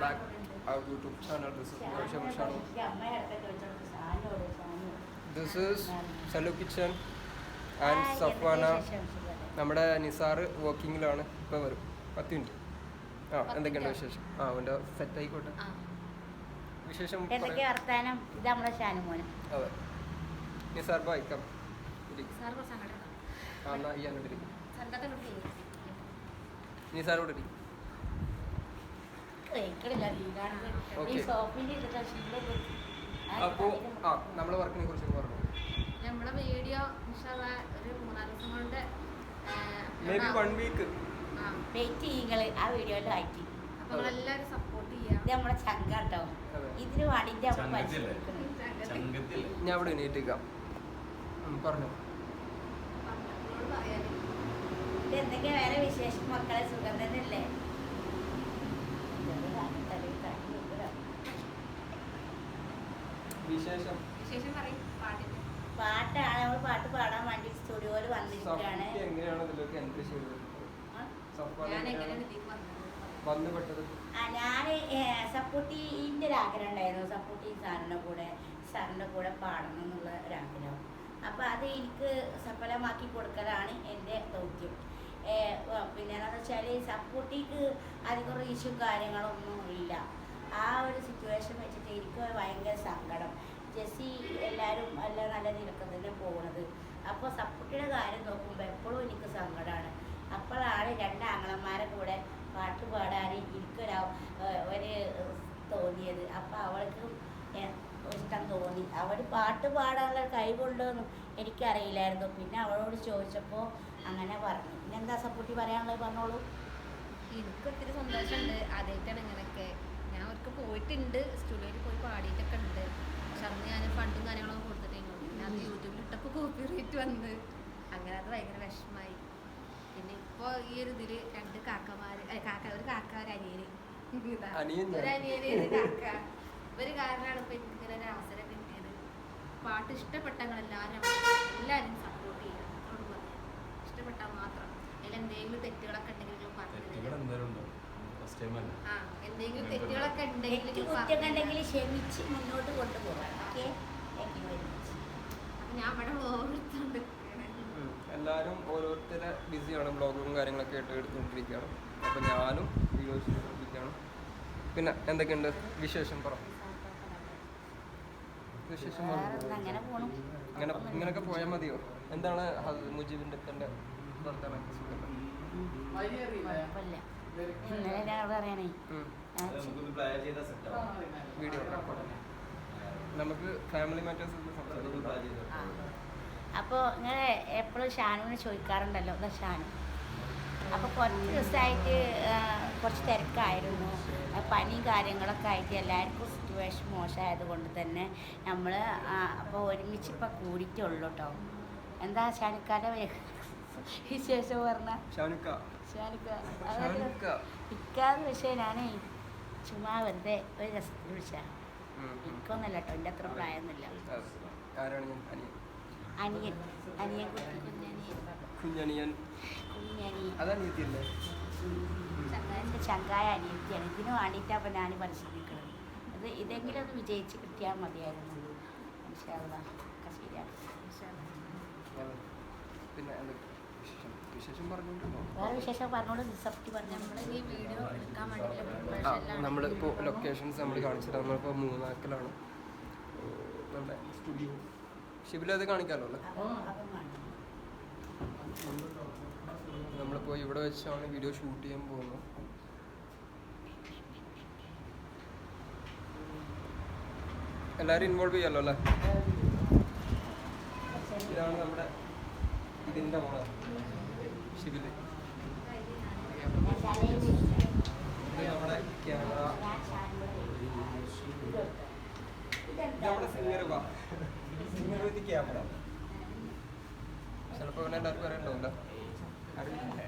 back our YouTube channel. This is Motion Channel. This is Salu Kitchen and Safwana. നമ്മുടെ നിസാറ് വർക്കിങ്ങിലാണ് ഇപ്പോൾ വരും. പത്ത് minute. ആ എന്തൊക്കെയുണ്ട് വിശേഷം? ആ അവന്റെ സെറ്റ് ആയിക്കോട്ടെ. വിശേഷം അതെ. നിസാർ ബായ് കം ആ എന്നാ ഈ അങ്ങോട്ടിരിക്കും നിസാറോട് ഇരിക്കും നീ കാണുന്നത്. ഈ Okay. ശീലം കുത്തി. ആ അപ്പോൾ ആ നമ്മളെ വർക്കിനെ കുറിച്ച് പറഞ്ഞു? നമ്മുടെ വീഡിയോ ഇൻഷാല്ലാ ഒരു മൂന്നാൽ ദിവസം കൊണ്ട് may be one week wait ചെയ്യുകൾ ആ വീഡിയോയിൽ ആക്കി അപ്പൊ നിങ്ങളെല്ലാവരും സപ്പോർട്ട് ചെയ്യാം. ഇത് നമ്മളെ ചങ്കാട്ടോ അതെ. ഇതിന് വേണ്ടിട്ട് നമ്മൾ ചങ്കത്തില്ലേ? പരിശ്രമിക്കുന്നത്? ഞാൻ അവിടെ എണീറ്റിക്കാം. പറഞ്ഞു. പറയാനും ഇത് എന്തൊക്കെയാ വേറെ വിശേഷം? മക്കളെ സുഖം തന്നെയല്ലേ വിശേഷം വിശേഷം പറയും പാട്ടിന് പാട്ടാണ് നമ്മൾ പാട്ട് പാടാൻ വേണ്ടി സ്റ്റുഡിയോയിൽ വന്നിരിക്കുകയാണ് ഞാൻ സപ്പോർട്ടിന്റെ ഒരു ആഗ്രഹം ഉണ്ടായിരുന്നു. സപ്പോർട്ടി സാറിന്റെ കൂടെ സാറിന്റെ കൂടെ പാടണം എന്നുള്ള ഒരാഗ്രഹം. അപ്പോൾ അത് എനിക്ക് സഫലമാക്കി കൊടുക്കലാണ് എന്റെ ദൗത്യം. പിന്നെ എന്താണെന്ന് വെച്ചാൽ സപ്പോർട്ടിക്ക് അധികം റീച്ചും കാര്യങ്ങളൊന്നും ഇല്ല. ആ ഒരു സിറ്റുവേഷൻ വെച്ചിട്ട് എനിക്ക് ഭയങ്കര സങ്കടം. ജെസ്സി എല്ലാവരും എല്ലാം നല്ല നിരക്ക് തന്നെ പോകുന്നത് അപ്പോൾ സപ്പോർട്ടിയുടെ കാര്യം നോക്കുമ്പോൾ എപ്പോഴും എനിക്ക് സങ്കടമാണ് അപ്പോഴാണ് രണ്ട് ആങ്ങളന്മാരെ കൂടെ പാട്ട് പാടാൻ എനിക്കൊരു ഒരു തോന്നിയത്. അപ്പോൾ അവൾക്കും ഇഷ്ടം തോന്നി. അവൾ പാട്ട് പാടാനുള്ള കഴിവുണ്ടോയെന്നും എനിക്കറിയില്ലായിരുന്നു. പിന്നെ അവളോട് ചോദിച്ചപ്പോൾ അങ്ങനെ പറഞ്ഞു. പിന്നെ എന്താ സപ്പോർട്ടി പറയാനുള്ളത്? പറഞ്ഞോളൂ. എനിക്ക് ഒത്തിരി സന്തോഷമുണ്ട്. ആദ്യമായിട്ടാണ് ഇങ്ങനെയൊക്കെ. ഞാൻ അവർക്ക് പോയിട്ടുണ്ട്. സ്റ്റുഡിയോയിൽ പോയി പാടിയിട്ടൊക്കെ ഉണ്ട്. പക്ഷെ അന്ന് ഞാൻ ഫണ്ടും കാര്യങ്ങളൊക്കെ കൊടുത്തിട്ടുണ്ട് പിന്നെ അത് യൂട്യൂബിൽ ഇട്ടപ്പോൾ കോപ്പി റേറ്റ് വന്ന്. അങ്ങനെ അത് ഭയങ്കര വിഷമായി പിന്നെ ഇപ്പോൾ ഈ ഒരു ഇതിൽ രണ്ട് കാക്കമാര് കാക്ക ഒരു കാക്ക ഒരു അനിയന്. ഒരു അനിയന് ഒരു കാക്ക. ഒരു കാരണമാണ് ഇപ്പൊ എനിക്ക് ഇങ്ങനെ ഒരു അവസരം കിട്ടിയത്. പാട്ട് ഇഷ്ടപ്പെട്ട എല്ലാവരും എല്ലാവരും സപ്പോർട്ട് ചെയ്യുക അവരോട് പറയാം ഇഷ്ടപ്പെട്ടാൽ മാത്രം അതിൽ എന്തെങ്കിലും തെറ്റുകളൊക്കെ ഉണ്ടെങ്കിൽ നിങ്ങൾ പറഞ്ഞു തെറ്റുകൾ ഉണ്ടോ? ഫസ്റ്റ് ടൈം അല്ല? ആ എന്തെങ്കിലും തെറ്റുകളൊക്കെ ഉണ്ടെങ്കിൽ തെറ്റ് നിങ്ങൾ കുറ്റം പറഞ്ഞു ഉണ്ടെങ്കിൽ തരാം. ക്ഷമിച്ച് മുന്നോട്ട് കൊണ്ടുപോകാം. ഓക്കെ? അപ്പൊ ഞാൻ ഇവിടെ ഓർത്തുണ്ട് ഉം. എല്ലാവരും ഓരോരുത്തരെ ബിസിയാണ് ബ്ലോഗും കാര്യങ്ങളൊക്കെ ആയിട്ട് എടുത്തുകൊണ്ടിരിക്കുകയാണ്. അപ്പോൾ ഞാനും വീഡിയോസ് ചെയ്തുകൊണ്ടിരിക്കുകയാണ് പിന്നെ എന്തൊക്കെയുണ്ട് വിശേഷം പറ. വിശേഷം ഇങ്ങനെ ഇങ്ങനെയൊക്കെ പോയാൽ മതിയോ? എന്താണ് മുജീബിന്റെ വർത്തമാനം? കുഴപ്പമില്ല. ഇന്നലെ ഞാൻ പറയണേ. വീഡിയോ നമുക്ക് ഫാമിലി മാറ്റേഴ്സ് അപ്പോൾ ഇങ്ങനെ എപ്പോഴും ഷാനുവിനെ ചോദിക്കാറുണ്ടല്ലോ. ഷാനു. അപ്പോൾ കുറച്ച് ദിവസമായിട്ട് കുറച്ച് തിരക്കായിരുന്നു. പനി പനിയും കാര്യങ്ങളൊക്കെ ആയിട്ട് എല്ലാവർക്കും സിറ്റുവേഷൻ മോശമായത് കൊണ്ട് തന്നെ നമ്മൾ അപ്പോൾ ഒരുമിച്ച് ഇപ്പോൾ കൂടിയിട്ടുള്ളൂ കേട്ടോ എന്താ ഷാനുക്കാരുടെ വിശേഷം പറഞ്ഞ ഇക്കാന്ന് പക്ഷേ ഞാനേ ചുമ്മാ വെറുതെ ഒരു രസത്തിൽ വിളിച്ചാ ഉം. എനിക്കൊന്നല്ല കേട്ടോ എന്റെ അത്ര പ്രായമൊന്നുമില്ല. അനിയൻ. അനിയൻ. കുഞ്ഞനിയൻ. കുഞ്ഞനിയൻ. ചങ്കായ അനിയത്തിയാണ്. ഇതിന് വേണ്ടിയിട്ടാണ് അപ്പം ഞാൻ പരിശ്രമിക്കുന്നത് അത് ഇതെങ്കിലും ഒന്ന് വിജയിച്ച് കിട്ടിയാൽ മതിയായിരുന്നു. ശരിയാണ്. പിന്നെ വിശേഷം? നമ്മളിപ്പോൾ ലൊക്കേഷൻസ് നമ്മൾ കാണിച്ചിട്ട് നമ്മളിപ്പോൾ മൂന്നാക്കലാണ് നമ്മുടെ സ്റ്റുഡിയോ ഷിബില അത് കാണിക്കാമല്ലോ അല്ലേ? നമ്മളിപ്പോൾ ഇവിടെ വെച്ചാണ് വീഡിയോ ഷൂട്ട് ചെയ്യാൻ പോകുന്നത്. എല്ലാവരും ഇൻവോൾവ് ചെയ്യാമല്ലോ അല്ലേ? ഇതാണ് നമ്മുടെ ഇതിന്റെ മോൾ. ഇത് നമ്മുടെ ക്യാമറ. ക്യാമറ. എല്ലാവർക്കും അറിയണ്ടാവില്ല അറിയില്ല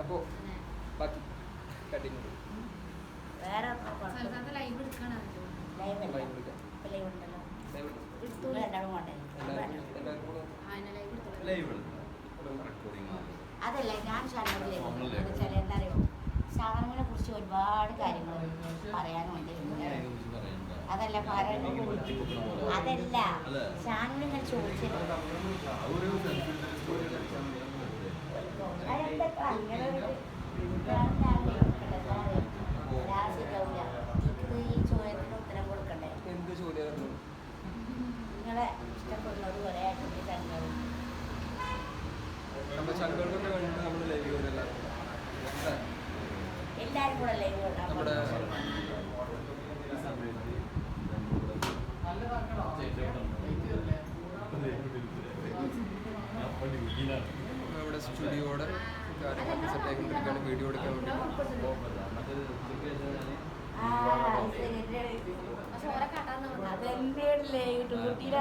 അപ്പോൾ ബാക്കി കട്ടിങ് വേറെ കുഴപ്പമില്ല. സ്ഥലത്ത് ലൈവ് എടുക്കണമല്ലോ ലൈവ് അല്ല. ലൈവ് വിളിക്കാം. ഇപ്പൊ ലൈവ് ഉണ്ടല്ലോ ലൈവ് നിങ്ങൾ രണ്ടാളും കൊണ്ടേ എല്ലാവരും എല്ലാവരും കൂടെ അതിനെ ലൈവ് എടുത്തോളൂ ലൈവ് റെക്കോർഡിംഗ് അതല്ല ഞാൻ ശാലിനോട് ലൈവ് നമ്മൾ എന്ന് live. വെച്ചാൽ എന്താ അറിയോ സാറ ഒരുപാട് കാര്യങ്ങൾ പറയാനുണ്ട് അതല്ല പറയണ്ട അതല്ല? ഷാനോട് ചോദിച്ചിരുന്നു അതെന്താ അങ്ങനെ ഒരു ഈ ചോദ്യത്തിന് ഉത്തരം കൊടുക്കണ്ടേ എന്ത് ചോദ്യമായിരുന്നു നിങ്ങളെ ഇഷ്ടപ്പെടുന്നത് പോലെ ആയിട്ട് ചങ്കളും നമ്മുടെ ചങ്കുകൾക്കൊക്കെ വേണ്ടിയിട്ട് നമ്മൾ ലൈവ് എല്ലാവരും കൂടെ ലൈവ് നമ്മുടെ സ്റ്റുഡിയോയുടെ കാര്യങ്ങളൊക്കെ സെറ്റ് ആയിക്കൊണ്ടിരിക്കുകയാണ് വീഡിയോ എടുക്കാൻ വേണ്ടി ആ, ശരി, ശരി. പക്ഷെ ഓരെ കാട്ടാന്ന് പറഞ്ഞു അതെന്തേടില്ലേ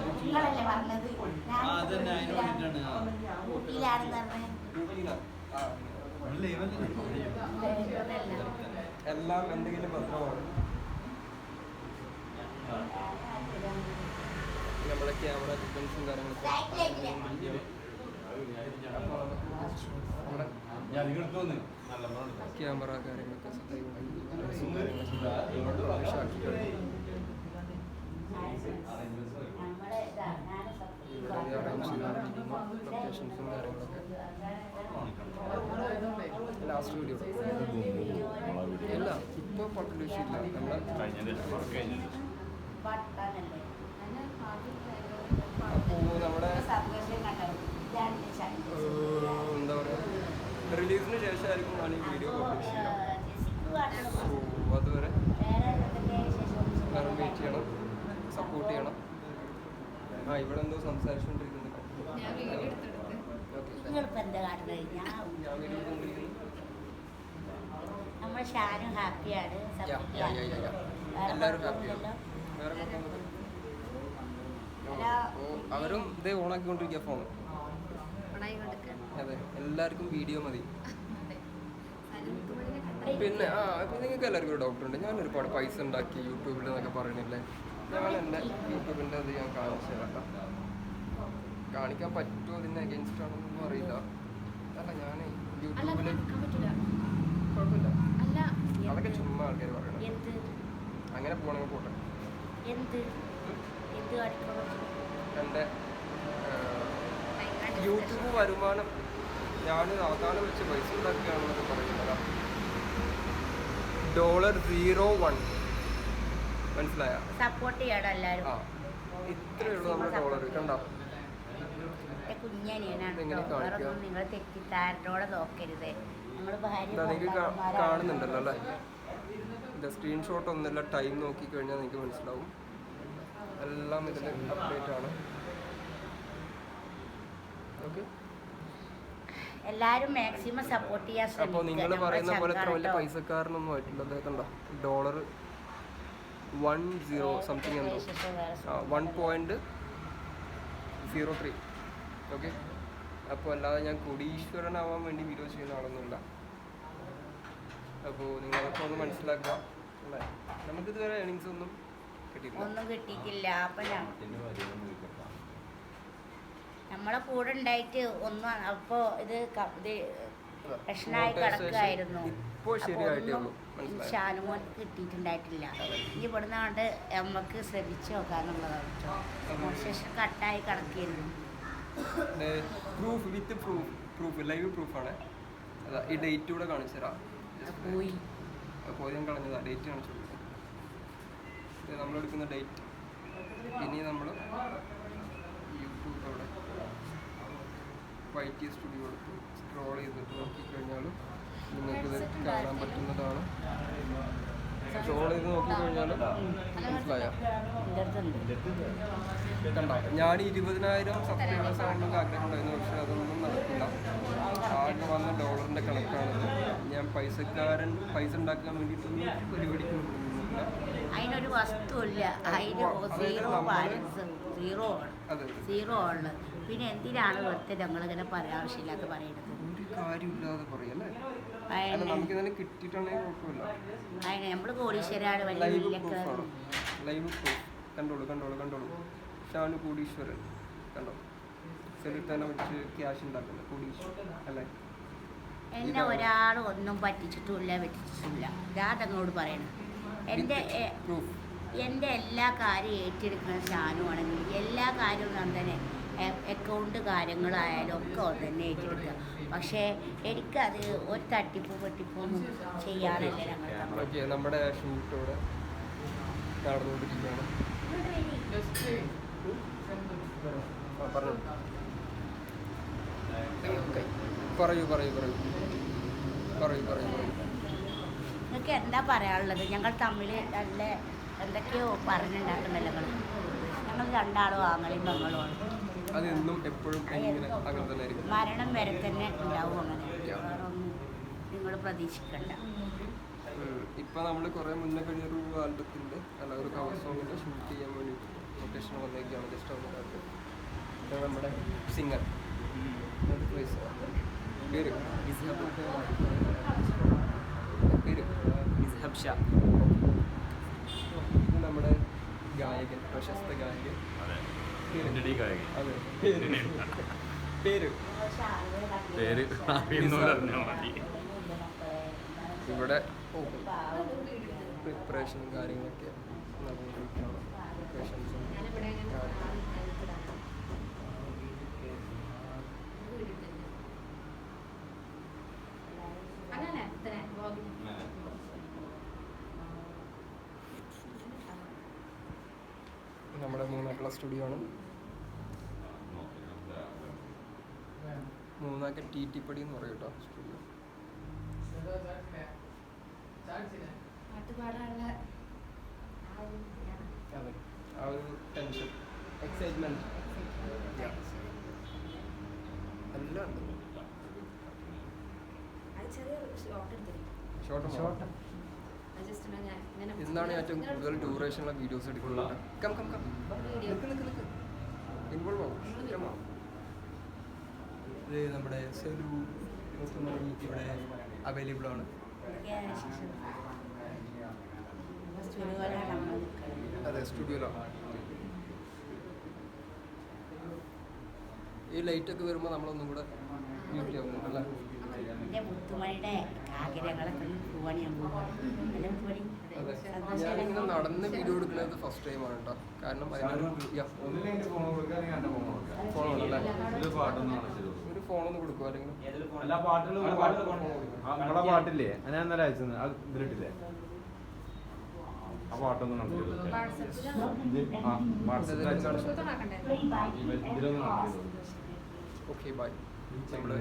ഊട്ടിയിലാണെന്ന് പറഞ്ഞത്? ഊട്ടിയിലാണ് ആ ലൈവിലല്ല. എല്ലാം എന്തെങ്കിലും ഭദ്രമാണ് നമ്മുടെ ക്യാമറ ഡിഫൻസും കാര്യങ്ങളൊക്കെ അറേഞ്ച് ചെയ്തിരിക്കുന്ന ലൊക്കേഷൻസും കാര്യങ്ങളൊക്കെ ലാസ്റ്റ് വീഡിയോ ഇല്ല ഇപ്പോൾ പട്ടിൽ വിഷയമില്ല നമ്മുടെ സന്തോഷം കണ്ടോ ഇതാണ് എന്റെ ചാനൽ. ഏഹ്, എന്താ പറയുക റിലീസിന് ശേഷമായിരിക്കും ഞാൻ ഈ വീഡിയോ പബ്ലിഷ് ചെയ്യാം ജെസ്സിക്ക് പാട്ടുകൾ അപ്പോൾ അതുവരെ എല്ലാവരും വെയിറ്റ് ചെയ്യണം സപ്പോർട്ട് ചെയ്യണം. ആ ഇവിടെ എന്തോ സംസാരിച്ചുകൊണ്ടിരിക്കുന്നു ഞാൻ വീഡിയോ എടുത്തുകൊണ്ടിരിക്കുന്നു. നമ്മൾ ഷാനും ഹാപ്പിയാണ് അവരും ഇതേ ഓണാക്കിക്കൊണ്ടിരിക്കുക ഫോൺ കൊടുക്കാൻ അതെ എല്ലാവർക്കും വീഡിയോ മതി. പിന്നെ ആ പിന്നെ നിങ്ങൾക്ക് എല്ലാവർക്കും ഒരു ഡൗട്ട് ഉണ്ട്. ഞാൻ ഒരുപാട് പൈസ ഉണ്ടാക്കി യൂട്യൂബിൽ എന്നൊക്കെ പറയണില്ലേ? ഞാൻ എന്റെ യൂട്യൂബിന്റെ അത് ഞാൻ കാണിച്ചു തരാം കാണിക്കാൻ പറ്റുമോ അതിന്റെ അഗേൻസ്റ്റ് ആണെന്നൊന്നും അറിയില്ല. അല്ല ഞാൻ യൂട്യൂബിൽ കുഴപ്പമില്ല. അതൊക്കെ ചുമ്മാ ആൾക്കാർ പറയണം. അങ്ങനെ പോകണമെങ്കിൽ പോട്ടെ. എന്റെ യൂട്യൂബ് വരുമാനം ഞാൻ അവസാനം വെച്ച് പൈസ ഉണ്ടാക്കുകയാണെന്നൊക്കെ പറയുന്നത്. Dollar zero one. മനസ്സിലായ? സപ്പോർട്ട് ചെയ്യണം എല്ലാവരും ആ ഇത്രയേ ഉള്ളൂ നമ്മുടെ ഡോളർ. കണ്ടോ? നിങ്ങൾ തെറ്റിദ്ധാരണയോടെ നോക്കരുത്. കാണുന്നുണ്ടല്ലോ അല്ലേ? ഇത് സ്ക്രീൻഷോട്ട് ഒന്നുമില്ല ടൈം നോക്കി കഴിഞ്ഞാൽ നിങ്ങൾക്ക് മനസ്സിലാവും. എല്ലാം ഇതിൽ അപ്ഡേറ്റ് ആണ്. ഓക്കെ. എല്ലാവരും മാക്സിമം സപ്പോർട്ട് ചെയ്യാൻ അപ്പോൾ നിങ്ങൾ പറയുന്ന പോലെ അത്ര വലിയ പൈസക്കാരനൊന്നും ആയിട്ടില്ല. അത് കണ്ടോ? ഡോളർ വൺ സീറോ സംതിങ് എന്തോ. One point zero three okay? അപ്പോൾ അല്ലാതെ ഞാൻ കൊടീശ്വരനാവാൻ വേണ്ടി വീഡിയോ ചെയ്യുന്ന ആളൊന്നുമില്ല. അപ്പോൾ നിങ്ങളൊക്കെ ഒന്ന് മനസ്സിലാക്കുക. അല്ലേ? നമുക്കിതുവരെ ഏണിങ്സ് ഒന്നും കിട്ടിയിട്ടില്ല. ഒന്നും കിട്ടിയിട്ടില്ല. അപ്പം ഞാൻ നമ്മളെ കൂടെ ഉണ്ടായിട്ട് ഒന്നും അപ്പോ ഇത് ഇത് പ്രശ്നമായി കിടക്കുകയായിരുന്നു ഷാനുമോൻ കിട്ടിയിട്ടുണ്ടായിട്ടില്ല. ഇനി ഇവിടുന്ന് കൊണ്ട് നമുക്ക് ശ്രമിച്ചു നോക്കാന്നുള്ളതാണ് ശേഷം കട്ടായി കിടക്കിയിരുന്നു proof with proof proof live പ്രൂഫാണ് ഈ ഡേറ്റ് കൂടെ കാണിച്ചു തരാം. പോയി. അപ്പോൾ ഞാൻ കളഞ്ഞതാ. ഡേറ്റ് കാണിച്ചു നമ്മൾ എടുക്കുന്ന ഡേറ്റ് ഇനി നമ്മൾ യൂട്യൂബ് അവിടെ വൈ ടി സ്റ്റുഡിയോ എടുത്ത് സ്ക്രോൾ ചെയ്തിട്ട് നോക്കിക്കഴിഞ്ഞാൽ നിങ്ങൾക്കിത് കാണാൻ പറ്റുന്നതാണ്. സ്ക്രോൾ ചെയ്ത് നോക്കിക്കഴിഞ്ഞാൽ മനസ്സിലായോ. കണ്ടോ? ഞാൻ ഇരുപതിനായിരം സബ്സ്ക്രൈബേഴ്സ് ആണെന്നൊക്കെ ആഗ്രഹം ഉണ്ടായിരുന്നു പക്ഷെ അതൊന്നും നടക്കില്ല. ആകെ വന്ന ഡോളറിന്റെ കണക്കാണത്. ഞാൻ പൈസക്കാരൻ പൈസ ഉണ്ടാക്കാൻ വേണ്ടിയിട്ടൊന്നും പരിപാടിക്ക് നിൽക്കുന്നില്ല അതിനൊരു വസ്തുവില്ല. അതിന് സീറോ ബാലൻസ് സീറോ സീറോ ആണ്. പിന്നെ എന്തിനാണ് വെറുതെ ഞങ്ങളിങ്ങനെ പറയാൻ ആവശ്യമില്ലാത്ത പറയുന്നത് ഒരു കാര്യമില്ലാതെ പറയല്ലേ? അല്ല അതിന് നമുക്ക് ഇന്നലെ കിട്ടിയിട്ടുണ്ടെങ്കിൽ കുഴപ്പമില്ല. അതിന് നമ്മൾ കോടീശ്വരാണ് വലിയ ലൈവ് വലിയ പ്രൂഫാണ് ലൈവ് പ്രൂഫ് കണ്ടോളൂ കണ്ടോളൂ കണ്ടോളൂ. ഷാനു കോടീശ്വരൻ. കണ്ടോ? സെലിൽ തന്നെ വെച്ച് ക്യാഷ് ഉണ്ടാക്കുന്നത് കോടീശ്വരൻ അല്ലേ? എന്നെ ഒരാൾ ഒന്നും പറ്റിച്ചിട്ടുമില്ല പറ്റിച്ചിട്ടില്ല ഞാൻ തങ്ങളോട് പറയണം. എന്റെ എ- പ്രൂഫ് എന്റെ എല്ലാ കാര്യം ഏറ്റെടുക്കുന്ന ഷാനുവാണെങ്കിൽ എല്ലാ കാര്യവും ഞാൻ തന്നെ അക്കൗണ്ട് കാര്യങ്ങളായാലും ഒക്കെ തന്നെ ഏറ്റെടുക്കുക. പക്ഷേ എനിക്കത് ഒരു തട്ടിപ്പ് വെട്ടിപ്പൊന്നും ചെയ്യാനല്ല ഞങ്ങൾ തമ്മിൽ. ഓക്കെ നമ്മുടെ ഷൂട്ട് ഇവിടെ നടന്നുകൊണ്ടിരിക്കുകയാണ്. ആ, പറഞ്ഞോ ഓക്കെ പറയൂ പറയൂ പറയൂ. പറയൂ പറയൂ പറയൂ. നിങ്ങൾക്ക് എന്താ പറയാനുള്ളത്? ഞങ്ങൾ തമ്മിൽ നല്ല എന്തൊക്കെയോ പറഞ്ഞുണ്ടാക്കുന്നല്ലോ ഞങ്ങൾ രണ്ടാളും ആങ്ങളും പെങ്ങളുമാണ് അത് എന്നും എപ്പോഴും അങ്ങനെ തന്നെ ആയിരിക്കും മരണം വരെ തന്നെ ഉണ്ടാവും അങ്ങനെ. നിങ്ങൾ പ്രതീക്ഷിക്കണ്ട. ഇപ്പൊ നമ്മൾ കുറെ മുന്നേ കഴിഞ്ഞ ഒരു ആൽബത്തിന്റെ അല്ല ഒരു കവർ സോങ്ങിന്റെ ഷൂട്ട് ചെയ്യാൻ വേണ്ടി ലൊക്കേഷൻ വന്നേക്കാണ് ജസ്റ്റ് ഒന്ന് നമ്മുടെ സിംഗർ പേര്? പേര്? ഷാ. ഇത് നമ്മുടെ ഗായകൻ പ്രശസ്ത ഗായകൻ. പേര്. മതി. ഇവിടെ പ്രിപ്പറേഷൻ കാര്യങ്ങളൊക്കെ പ്രിപ്പറേഷൻസും നമ്മുടെ മൂന്നാക്കുള്ള സ്റ്റുഡിയോ ആണ്. മൂന്നാക്ക് ടി ടി പടി എന്ന് പറയും കേട്ടോ സ്റ്റുഡിയോ. അതെ ആ ഒരു ടെൻഷൻ എല്ലാം ഉണ്ട്. ഇങ്ങനെ ഇന്നാണ് ഏറ്റവും കൂടുതൽ ഡ്യൂറേഷനുള്ള വീഡിയോസ് എടുക്കുന്നത്. കം കം കം ഇൻവോൾവ് ആവും. ഇത് നമ്മുടെ സെലു ഇവിടെ അവൈലബിൾ ആണ്. അതെ സ്റ്റുഡിയോയിലാണ് ഈ ലൈറ്റ് ഒക്കെ വരുമ്പോൾ നമ്മളൊന്നും കൂടെ ബ്യൂട്ടി ആവുന്നുണ്ട് അല്ലേ? എന്റെ മുത്തുമണിയുടെ ആഗ്രഹങ്ങളൊക്കെ ഞാനിങ്ങനെ നടന്ന് വീഡിയോ എടുക്കുന്നത് ഫസ്റ്റ് ടൈമാണ് കേട്ടോ കാരണം അതിനൊരു yeah, ഫോൺ ഫോണൊന്ന് കൊടുക്കുക അല്ലെങ്കിൽ എല്ലാ പാട്ടുകളും നമ്മളെ പാട്ടില്ലേ? ഞാൻ ഇന്നലെ അയച്ചത് അത് ഇതിലിട്ടില്ലേ? ആ പാട്ടൊന്നും വാട്സപ്പിൽ ഇതിലൊന്നും ഓക്കെ ബൈ. നമ്മുടെ